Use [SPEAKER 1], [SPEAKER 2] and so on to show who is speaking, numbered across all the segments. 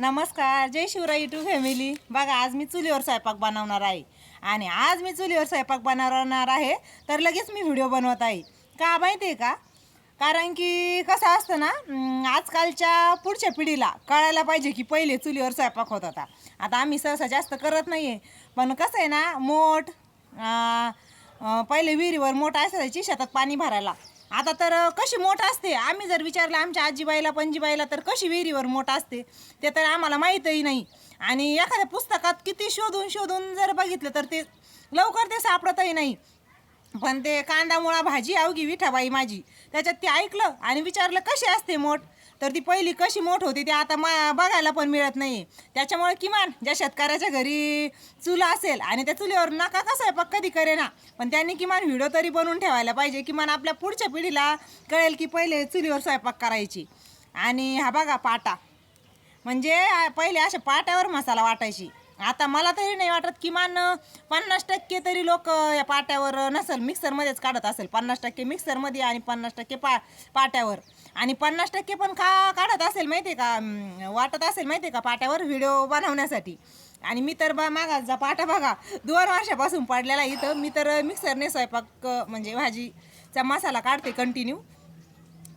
[SPEAKER 1] नमस्कार जय Shivray to family बघा आज मी चुलीवर स्वयंपाक बनवणार आहे. आणि आज मी चुलीवर स्वयंपाक बनवणार आहे तर लगेच मी व्हिडिओ बनवत आहे. का माहिती आहे का? कारण की कसं असतं ना आजकालच्या पुढच्या पिढीला कळायला पाहिजे की पहिले चुलीवर स्वयंपाक होत होता. आता आम्ही सहसा जास्त करत नाही आहे पण कसं आहे ना मोठ पहिले विहिरीवर मोठ असायची शेतात पाणी भरायला. आता तर कशी मोठ असते. आम्ही जर विचारलं आमच्या आजीबाईला पणजीबाईला तर कशी विहिरीवर मोठ असते? ते तर आम्हाला माहीतही नाही. आणि एखाद्या पुस्तकात किती शोधून शोधून जर बघितलं तर ते लवकर ते सापडतही नाही. पण ते कांदा मुळा भाजी अवघी विठाबाई माझी. त्याच्यात ते ऐकलं आणि विचारलं कशी असते मोठ? तर ती पहिली कशी मोठ होती ती आता मा बघायला पण मिळत नाही. त्याच्यामुळे किमान ज्या शेतकऱ्याच्या घरी चुला असेल आणि त्या चुलीवर नका का स्वयंपाक कधी करेना पण त्यांनी किमान व्हिडिओ तरी बनवून ठेवायला पाहिजे किमान आपल्या पुढच्या पिढीला कळेल की पहिले चुलीवर स्वयंपाक करायची. आणि हा बघा पाटा म्हणजे पहिले अशा पाट्यावर मसाला वाटायची. आता मला तरी नाही वाटत किमान पन्नास टक्के तरी लोक या पाट्यावर नसेल मिक्सरमध्येच काढत असेल. पन्नास टक्के मिक्सरमध्ये आणि पन्नास टक्के पा पाट्यावर. आणि पन्नास टक्के पण का काढत असेल माहिती आहे का वाटत असेल माहिती आहे का पाट्यावर व्हिडिओ बनवण्यासाठी. आणि मी तर बा मागाचा पाटा बघा. दोन वर्षापासून पडलेला इथं. मी तर मिक्सरने स्वयंपाक म्हणजे भाजीचा मसाला काढते कंटिन्यू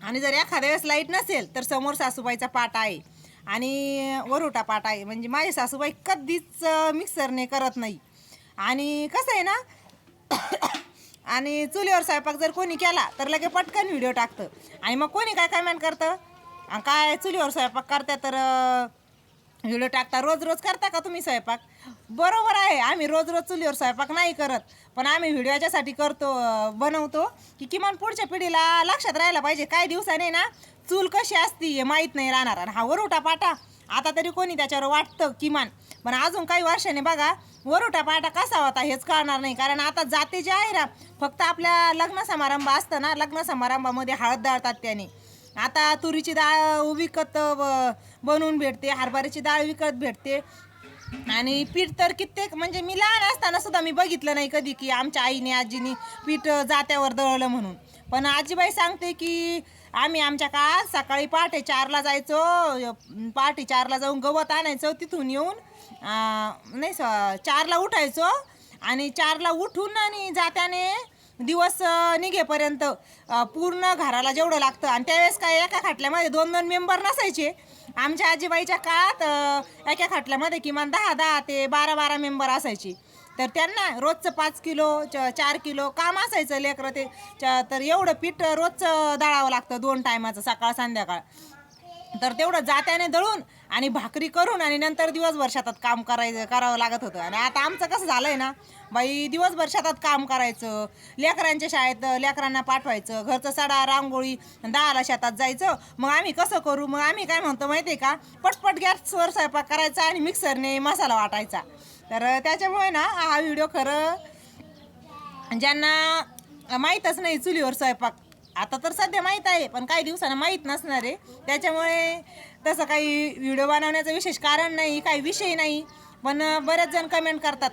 [SPEAKER 1] आणि जर एखाद्या वेळेस लाइट नसेल तर समोर सासूबाईचा पाटा आहे. आणि वरोटा पाट आहे. म्हणजे माझी सासूबाई कधीच मिक्सरने करत नाही. आणि कसं आहे ना आणि चुलीवर स्वयंपाक जर कोणी केला तर लगे पटकन व्हिडिओ टाकतं. आणि मग कोणी काय कमेंट करतं? काय चुलीवर स्वयंपाक करता तर व्हिडिओ टाकता? रोज रोज करता का तुम्ही स्वयंपाक? बरोबर आहे. आम्ही रोज रोज चुलीवर स्वयंपाक नाही करत. पण आम्ही व्हिडिओ याच्यासाठी करतो बनवतो की किमान पुढच्या पिढीला लक्षात राहायला पाहिजे. काही दिवसाने ना चूल कशी असती हे माहीत नाही राहणार. आणि हा वरुटा पाटा आता तरी कोणी त्याच्यावर वाटतं किमान. पण अजून काही वर्षाने बघा वरुटा पाटा कसा होता हेच कळणार नाही. कारण आता जाते जे आहे ना फक्त आपल्या लग्न समारंभ असतं ना लग्न समारंभामध्ये हळद दळतात त्याने. आता तुरीची डाळ विकत बनवून भेटते हरभऱ्याची डाळ विकत भेटते. आणि पीठ तर कित्येक म्हणजे मी लहान असताना सुद्धा मी बघितलं नाही कधी की आमच्या आईने आजीने पीठ जात्यावर दळलं म्हणून. पण आजीबाई सांगते की आम्ही आमच्या काळात सकाळी पहाटे चारला जायचो पहाटे चारला जाऊन गवत आणायचो तिथून येऊन नाही स चारला उठायचो. आणि चारला उठून आणि जात्याने दिवस निघेपर्यंत पूर्ण घराला जेवढं लागतं. आणि त्यावेळेस काय एका खाटल्यामध्ये दोन दोन मेंबर नसायचे. आमच्या आजीबाईच्या काळात एका खाटल्यामध्ये किमान दहा दहा ते बारा बारा मेंबर असायचे. तर त्यांना रोजचं पाच किलो च चार किलो काम असायचं लेकरं ते. च तर एवढं पीठ रोजचं दळावं लागतं दोन टायमाचं सकाळ संध्याकाळ. तर तेवढं जात्याने दळून आणि भाकरी करून आणि नंतर दिवसभर शेतात काम करायचं करावं लागत होतं. आणि आता आमचं कसं झालं आहे ना बाई दिवसभर शेतात काम करायचं लेकरांच्या शाळेत लेकरांना पाठवायचं घरचं सडा रांगोळी दहाला शेतात जायचं. मग आम्ही कसं करू? मग आम्ही काय म्हणतो माहिती आहे का पटपट गॅसवर स्वयंपाक करायचा आणि मिक्सरने मसाला वाटायचा. तर त्याच्यामुळे ना हा व्हिडिओ खरं ज्यांना माहीतच नाही चुलीवर स्वयंपाक आता तर सध्या माहीत आहे पण काही दिवसांना माहीत नसणार आहे. त्याच्यामुळे तसं काही व्हिडिओ बनवण्याचं विशेष कारण नाही काही विषय नाही. पण बरेच जण कमेंट करतात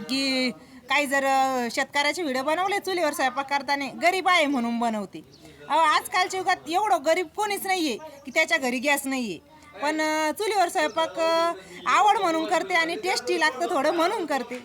[SPEAKER 1] की काही जर शेतकऱ्याचे व्हिडिओ बनवले चुलीवर स्वयंपाक करताना गरीब आहे म्हणून बनवते. अहो आजकालच्या युगात एवढं गरीब कोणीच नाही आहे की त्याच्या घरी गॅस नाही आहे पण चुलीवर स्वयंपाक आवड म्हणून करते आणि टेस्टी लागतं थोडं म्हणून करते.